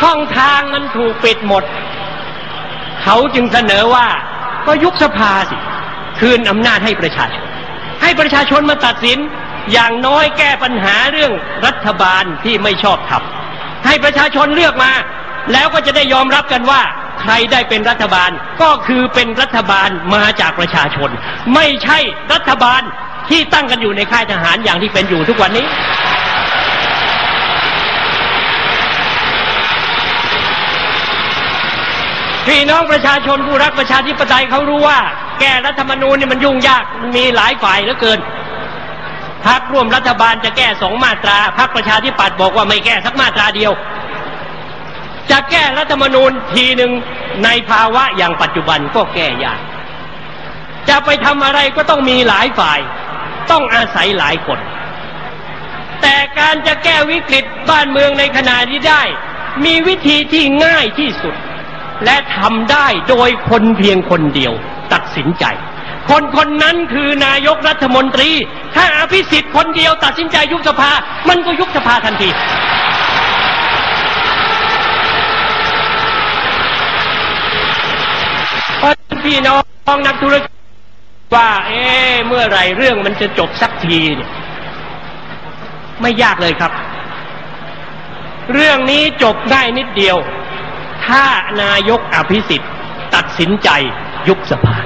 ช่องทางมันถูกปิดหมด เขาจึงเสนอว่าก็ยุบสภาสิ คืนอำนาจให้ประชาชน ให้ประชาชนมาตัดสิน อย่างน้อยแก้ปัญหาเรื่องรัฐบาลที่ไม่ชอบทำให้ประชาชนเลือกมา แล้วก็จะได้ยอมรับกันว่าใครได้เป็นรัฐบาลก็คือเป็นรัฐบาลมาจากประชาชน ไม่ใช่รัฐบาลที่ตั้งกันอยู่ในค่ายทหารอย่างที่เป็นอยู่ทุกวันนี้ พี่น้องประชาชนผู้รักประชาธิปไตยเขารู้ว่า แก้รัฐธรรมนูญนี่มันยุ่งยากมันมีหลายฝ่ายเหลือเกินพักร่วมรัฐบาลจะแก้สองมาตราพักประชาธิปัตย์บอกว่าไม่แก้สักมาตราเดียว จะแก้รัฐธรรมนูญทีหนึ่งในภาวะอย่างปัจจุบันก็แก้ยาก จะไปทำอะไรก็ต้องมีหลายฝ่าย ต้องอาศัยหลายคน แต่การจะแก้วิกฤตบ้านเมืองในขณะนี้ได้ มีวิธีที่ง่ายที่สุด และทำได้โดยคนเพียงคนเดียวตัดสินใจ คนคนนั้นคือนายกรัฐมนตรี ถ้าอภิสิทธิ์คนเดียวตัดสินใจยุบสภา มันก็ยุบสภาทันที พี่น้องนักธุรกิจว่า เอ๊ะเมื่อไรเรื่องมันจะจบสักทีเนี่ยไม่ยากเลยครับ เรื่องนี้จบได้นิดเดียว ถ้านายกอภิสิทธิ์ตัดสินใจยุบสภา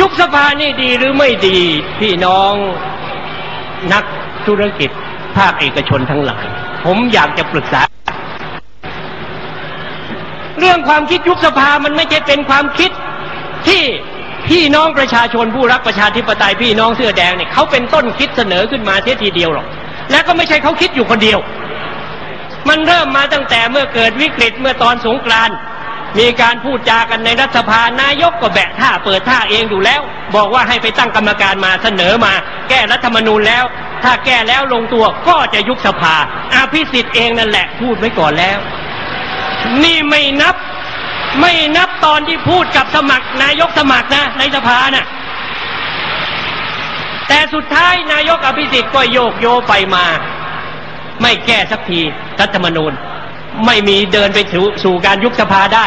ยุบสภานี่ดีหรือไม่ดีพี่น้องนักธุรกิจภาคเอกชนทั้งหลาย ผมอยากจะปรึกษา เรื่องความคิดยุบสภามันไม่ใช่เป็นความคิดที่ พี่น้องประชาชนผู้รักประชาธิปไตยพี่น้องเสื้อแดงเนี่ยเขาเป็นต้นคิดเสนอขึ้นมาเสียทีเดียวหรอก และก็ไม่ใช่เขาคิดอยู่คนเดียว มันเริ่มมาตั้งแต่เมื่อเกิดวิกฤตเมื่อตอนสงกรานมีการพูดจากันในรัฐสภานายกก็แบะท่าเปิดท่าเองอยู่แล้ว บอกว่าให้ไปตั้งกรรมการมาเสนอมา แก้รัฐธรรมนูญแล้ว ถ้าแก้แล้วลงตัวก็จะยุบสภาอาภิสิทธิ์เองนั่นแหละพูดไว้ก่อนแล้ว นี่ไม่นับ ไม่นับตอนที่พูดกับสมัคร นายกสมัครนะ ในสภาน่ะ แต่สุดท้ายนายกอภิสิทธิ์ก็โยกโยไปมา ไม่แก้สักทีรัฐธรรมนูญ ไม่มีเดินไปสู่สู่การยุบสภาได้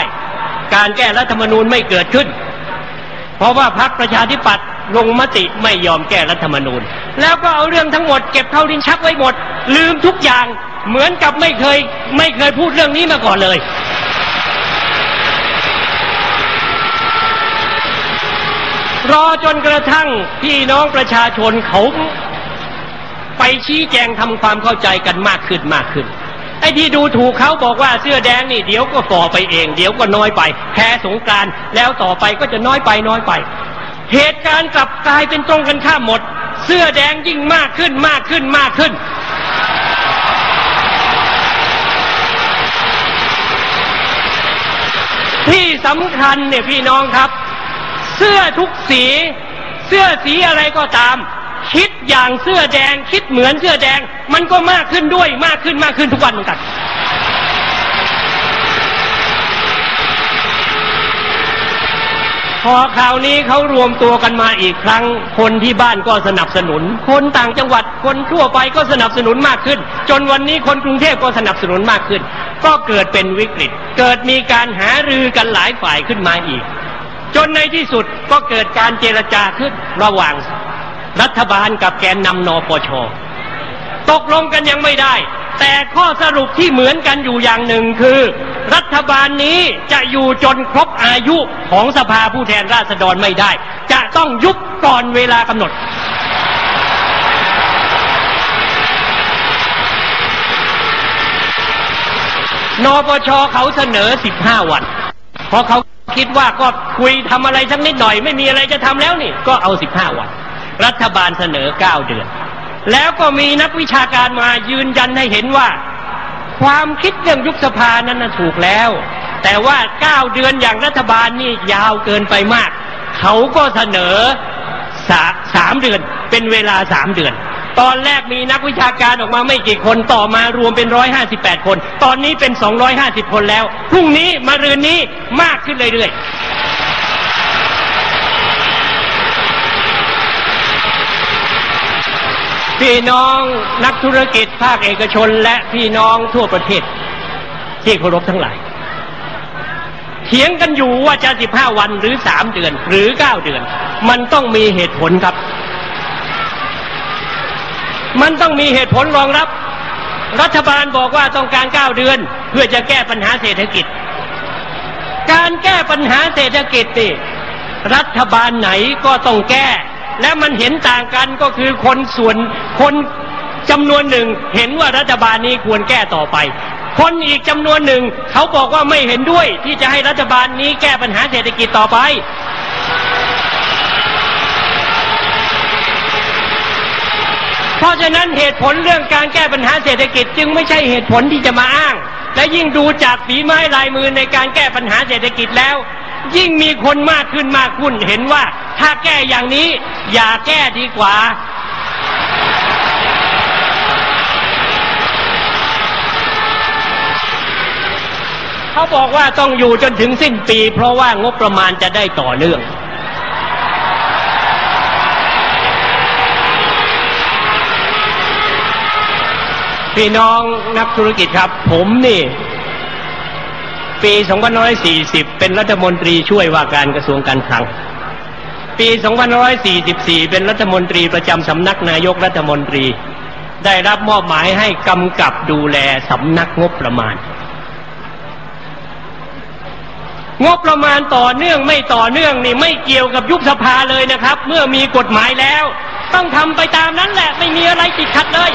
การแก้รัฐธรรมนูญไม่เกิดขึ้น เพราะว่าพรรคประชาธิปัตย์ลงมติไม่ยอมแก้รัฐธรรมนูญ แล้วก็เอาเรื่องทั้งหมดเก็บเข้าลิ้นชักไว้หมด ลืมทุกอย่างเหมือนกับไม่เคยไม่เคยพูดเรื่องนี้มาก่อนเลย รอจนกระทั่งพี่น้องประชาชนเขาไปชี้แจงทำความเข้าใจกันมากขึ้นมากขึ้น ไอ้ที่ดูถูกเขาบอกว่าเสื้อแดงนี่เดี๋ยวก็ฝ่อไปเอง เดี๋ยวก็น้อยไปแพ้สงกรารแล้วต่อไปก็จะน้อยไปน้อยไป เหตุการณ์กลับกลายเป็นตรงกันข้ามหมด เสื้อแดงยิ่งมากขึ้นมากขึ้นมากขึ้น ที่สำคัญเนี่ยพี่น้องครับ เสื้อทุกสี เสื้อสีอะไรก็ตาม คิดอย่างเสื้อแดง คิดเหมือนเสื้อแดง มันก็มากขึ้นด้วยมากขึ้นมากขึ้นทุกวันเหมือนกันพอคราวนี้เขารวมตัวกันมาอีกครั้ง คนที่บ้านก็สนับสนุน คนต่างจังหวัดคนทั่วไปก็สนับสนุนมากขึ้น จนวันนี้คนกรุงเทพก็สนับสนุนมากขึ้น ก็เกิดเป็นวิกฤต เกิดมีการหารือกันหลายฝ่ายขึ้นมาอีก จนในที่สุดก็เกิดการเจรจาขึ้นระหว่างรัฐบาลกับแกนนำนปช ตกลงกันยังไม่ได้ แต่ข้อสรุปที่เหมือนกันอยู่อย่างหนึ่งคือ รัฐบาลนี้จะอยู่จนครบอายุของสภาผู้แทนราษฎรไม่ได้ จะต้องยุบก่อนเวลากำหนด นปชเขาเสนอ 15 วัน เพราะเขาคิดว่าก็ คุยทำอะไรสักนิดหน่อย ไม่มีอะไรจะทำแล้วนี่ ก็เอา15วัน รัฐบาลเสนอ9เดือน แล้วก็มีนักวิชาการมายืนยันให้เห็นว่า ความคิดเรื่องยุบสภานั้นถูกแล้ว แต่ว่า9เดือนอย่างรัฐบาลนี่ยาวเกินไปมาก เขาก็เสนอสาสามเดือนเป็นเวลาสามเดือน ตอนแรกมีนักวิชาการออกมาไม่กี่คนต่อมารวมเป็นร้อยห้าสิบแปดคน ตอนนี้เป็นสองร้อยห้าสิบคนแล้ว พรุ่งนี้มารืนนี้มากขึ้นเรื่อยๆ พี่น้องนักธุรกิจภาคเอกชนและพี่น้องทั่วประเทศ ที่เคารพทั้งหลายเถียงกันอยู่ว่าจะสิบห้าวันหรือสามเดือนหรือเก้าเดือน มันต้องมีเหตุผลครับ มันต้องมีเหตุผลรองรับ รัฐบาลบอกว่าต้องการเก้าเดือน เพื่อจะแก้ปัญหาเศรษฐกิจ การแก้ปัญหาเศรษฐกิจนี่รัฐบาลไหนก็ต้องแก้ และมันเห็นต่างกันก็คือคนส่วนคนจำนวนหนึ่งเห็นว่ารัฐบาลนี้ควรแก้ต่อไป คนอีกจำนวนหนึ่งเขาบอกว่าไม่เห็นด้วยที่จะให้รัฐบาลนี้แก้ปัญหาเศรษฐกิจต่อไปเพราะฉะนั้นเหตุผลเรื่องการแก้ปัญหาเศรษฐกิจจึงไม่ใช่เหตุผลที่จะมาอ้าง และยิ่งดูจากฝีไม้ลายมือในการแก้ปัญหาเศรษฐกิจแล้ว ยิ่งมีคนมากขึ้นมากขึ้นเห็นว่า ถ้าแก้อย่างนี้ อย่าแก้ดีกว่า เขาบอกว่าต้องอยู่จนถึงสิ้นปี เพราะว่างบประมาณจะได้ต่อเนื่องพี่น้องนักธุรกิจครับ ผมนี่ ปี 2540 เป็นรัฐมนตรีช่วยว่าการกระทรวงการคลัง ปี 2544 เป็นรัฐมนตรีประจำสำนักนายกรัฐมนตรี ได้รับมอบหมายให้กำกับดูแลสำนักงบประมาณ งบประมาณต่อเนื่องไม่ต่อเนื่องนี่ไม่เกี่ยวกับยุบสภาเลยนะครับ เมื่อมีกฎหมายแล้ว ต้องทำไปตามนั้นแหละไม่มีอะไรติดขัดเลย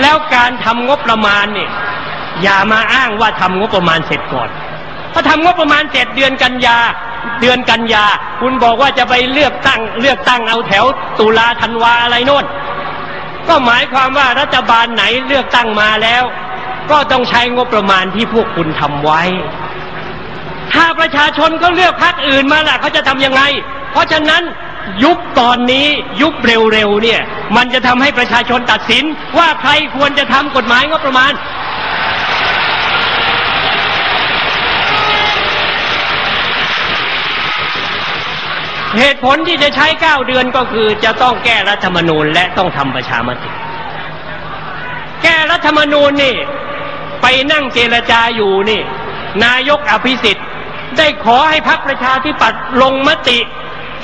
แล้วการทำงบประมาณเนี่ยอย่ามาอ้างว่าทำงบประมาณเสร็จก่อนถ้าทำงบประมาณเสร็จเดือนกันยาเดือนกันยา คุณบอกว่าจะไปเลือกตั้งเลือกตั้งเอาแถว ตุลาธันวาอะไรโน่น ก็หมายความว่ารัฐบาลไหนเลือกตั้งมาแล้ว ก็ต้องใช้งบประมาณที่พวกคุณทำไว้ ถ้าประชาชนเขาเลือกพรรคอื่นมาล่ะเขาจะทำยังไง เพราะฉะนั้นยุบตอนนี้ยุบเร็วๆเนี่ย มันจะทำให้ประชาชนตัดสินว่าใครควรจะทำกฎหมายงบประมาณ เหตุผลที่จะใช้เก้าเดือนก็คือจะต้องแก้รัฐธรรมนูญและต้องทำประชามติ แก้รัฐธรรมนูญนี่ ไปนั่งเจรจาอยู่นี่ นายกอภิสิทธิ์ได้ขอให้พรรคประชาธิปัตย์ลงมติ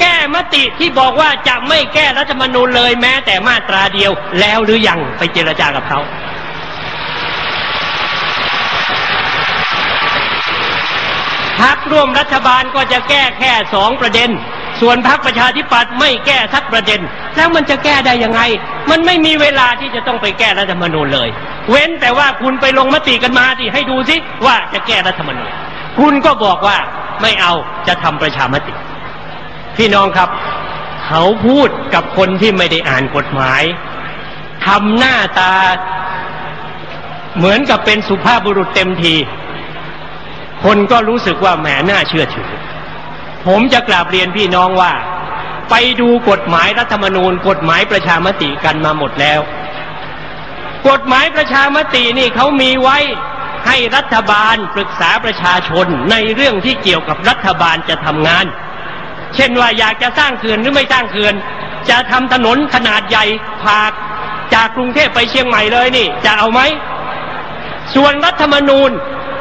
แก้มติที่บอกว่าจะไม่แก้รัฐธรรมนูญเลยแม้แต่มาตราเดียวแล้วหรือยังไปเจรจากับเขาพักร่วมรัฐบาลก็จะแก้แค่สองประเด็น ส่วนพักประชาธิปัตย์ไม่แก้สักประเด็น แล้วมันจะแก้ได้ยังไง มันไม่มีเวลาที่จะต้องไปแก้รัฐธรรมนูญเลย เว้นแต่ว่าคุณไปลงมติกันมาที่ให้ดูสิว่าจะแก้รัฐธรรมนูญ คุณก็บอกว่าไม่เอาจะทำประชามติ พี่น้องครับ เขาพูดกับคนที่ไม่ได้อ่านกฎหมายทำหน้าตาเหมือนกับเป็นสุภาพบุรุษเต็มที คนก็รู้สึกว่าแหมน่าเชื่อถือ ผมจะกราบเรียนพี่น้องว่า ไปดูกฎหมายรัฐธรรมนูญ กฎหมายประชามติกันมาหมดแล้ว กฎหมายประชามตินี่เขามีไว้ให้รัฐบาลปรึกษาประชาชนในเรื่องที่เกี่ยวกับรัฐบาลจะทำงาน เช่นว่าอยากจะสร้างเขื่อนหรือไม่สร้างเขื่อน จะทำถนนขนาดใหญ่ผากจากกรุงเทพไปเชียงใหม่เลยนี่ จะเอาไหม ส่วนรัฐธรรมนูญ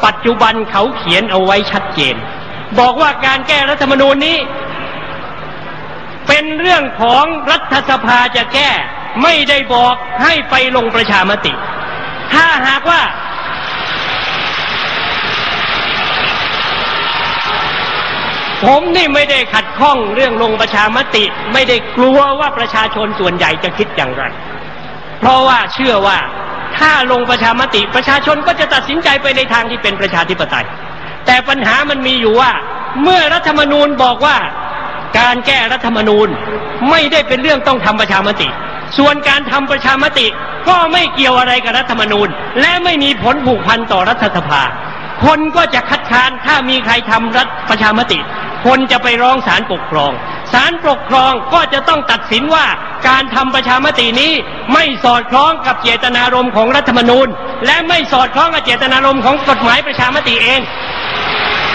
ปัจจุบันเขาเขียนเอาไว้ชัดเจน บอกว่าการแก้รัฐธรรมนูญนี้ เป็นเรื่องของรัฐสภาจะแก้ ไม่ได้บอกให้ไปลงประชามติ ถ้าหากว่า ผมนี่ไม่ได้ขัดข้องเรื่องลงประชามติ ไม่ได้กลัวว่าประชาชนส่วนใหญ่จะคิดอย่างไร เพราะว่าเชื่อว่าถ้าลงประชามติประชาชนก็จะตัดสินใจไปในทางที่เป็นประชาธิปไตย แต่ปัญหามันมีอยู่ว่า เมื่อรัฐธรรมนูญบอกว่าการแก้รัฐธรรมนูญไม่ได้เป็นเรื่องต้องทำประชามติ ส่วนการทำประชามติก็ไม่เกี่ยวอะไรกับรัฐธรรมนูญ และไม่มีผลผูกพันต่อรัฐสภา คนก็จะคัดค้านถ้ามีใครทำรัฐประชามติ คนจะไปร้องศาลปกครอง ศาลปกครองก็จะต้องตัดสินว่าการทำประชามตินี้ไม่สอดคล้องกับเจตนารมณ์ของรัฐธรรมนูญ และไม่สอดคล้องกับเจตนารมณ์ของกฎหมายประชามติเอง